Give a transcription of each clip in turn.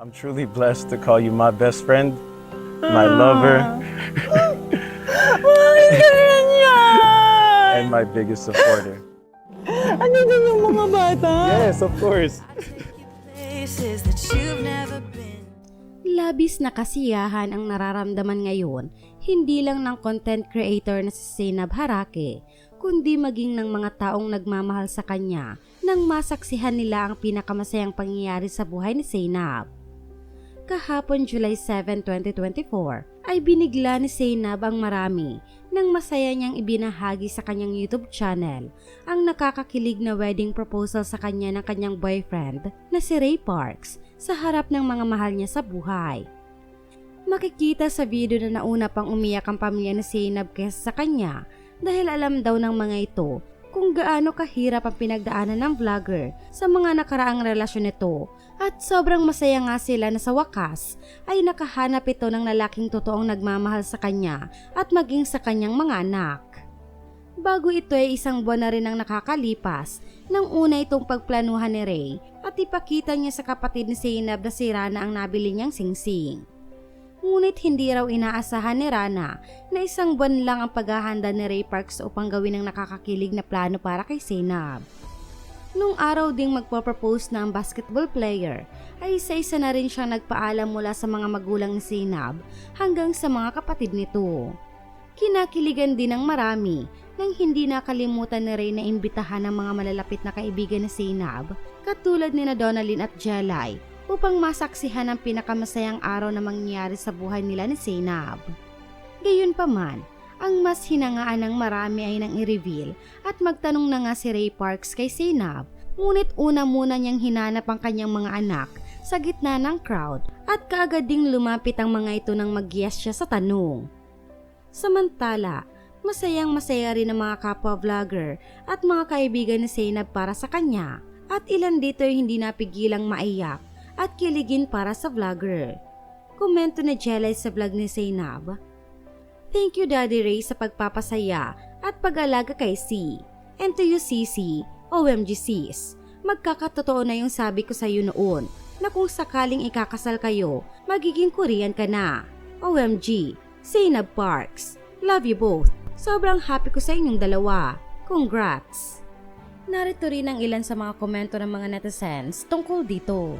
I'm truly blessed to call you my best friend, my lover, Bakit ganyan yan? and my biggest supporter. Ano din yung mga bata? Yes, of course. places that you've never been. Labis na kasiyahan ang nararamdaman ngayon, hindi lang ng content creator na si Zainab Harake, kundi maging ng mga taong nagmamahal sa kanya nang masaksihan nila ang pinakamasayang pangyayari sa buhay ni Zainab. Kahapon July 7, 2024 ay binigla ni Zainab ang marami nang masaya niyang ibinahagi sa kanyang YouTube channel ang nakakakilig na wedding proposal sa kanya ng kanyang boyfriend na si Ray Parks sa harap ng mga mahal niya sa buhay. Makikita sa video na nauna pang umiyak ang pamilya ni Zainab kesa sa kanya dahil alam daw ng mga ito kung gaano kahirap ang pinagdaanan ng vlogger sa mga nakaraang relasyon nito at sobrang masaya nga sila na sa wakas ay nakahanap ito ng lalaking totoong nagmamahal sa kanya at maging sa kanyang mga anak. Bago ito ay isang buwan na rin ang nakakalipas nang una itong pagplanuhan ni Ray at ipakita niya sa kapatid ni Zainab na si Rana ang nabili niyang singsing. Ngunit hindi raw inaasahan ni Rana na isang buwan lang ang paghahanda ni Ray Parks upang gawin ang nakakakilig na plano para kay Zainab. Nung araw ding magpo-propose na ang basketball player, ay isa-isa na rin siyang nagpaalam mula sa mga magulang ni Zainab hanggang sa mga kapatid nito. Kinakiligan din ng marami nang hindi nakalimutan ni Ray na imbitahan ng mga malalapit na kaibigan ni Zainab katulad ni na Donalyn at Jelay upang masaksihan ang pinakamasayang araw na mangyayari sa buhay nila ni Zainab. Gayunpaman, ang mas hinangaan ng marami ay nang i-reveal at magtanong na nga si Ray Parks kay Zainab ngunit una muna niyang hinanap ang kanyang mga anak sa gitna ng crowd at kaagad ding lumapit ang mga ito nang mag-yes siya sa tanong. Samantala, masayang masaya rin ang mga kapwa-vlogger at mga kaibigan ni Zainab para sa kanya at ilan dito ay hindi napigilang maiyak at kiligin para sa vlogger. Komento ni Jelay sa vlog ni Zainab. Thank you Daddy Ray sa pagpapasaya at pag-alaga kay C. And to you CC, OMG sis, magkakatotoo na yung sabi ko sa iyo noon na kung sakaling ikakasal kayo, magiging Korean ka na. OMG, Zainab Parks. Love you both. Sobrang happy ko sa inyong dalawa. Congrats! Narito rin ang ilan sa mga komento ng mga netizens tungkol dito.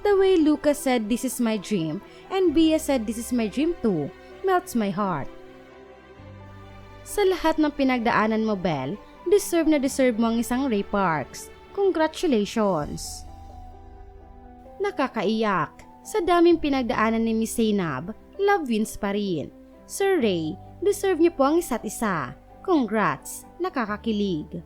The way Lucas said this is my dream and Bia said this is my dream too melts my heart. Sa lahat ng pinagdaanan mo, Belle, deserve na deserve mo ang isang Ray Parks. Congratulations! Nakakaiyak. Sa daming pinagdaanan ni Miss Zainab, love wins pa rin. Sir Ray, deserve niyo po ang isa't isa. Congrats! Nakakakilig.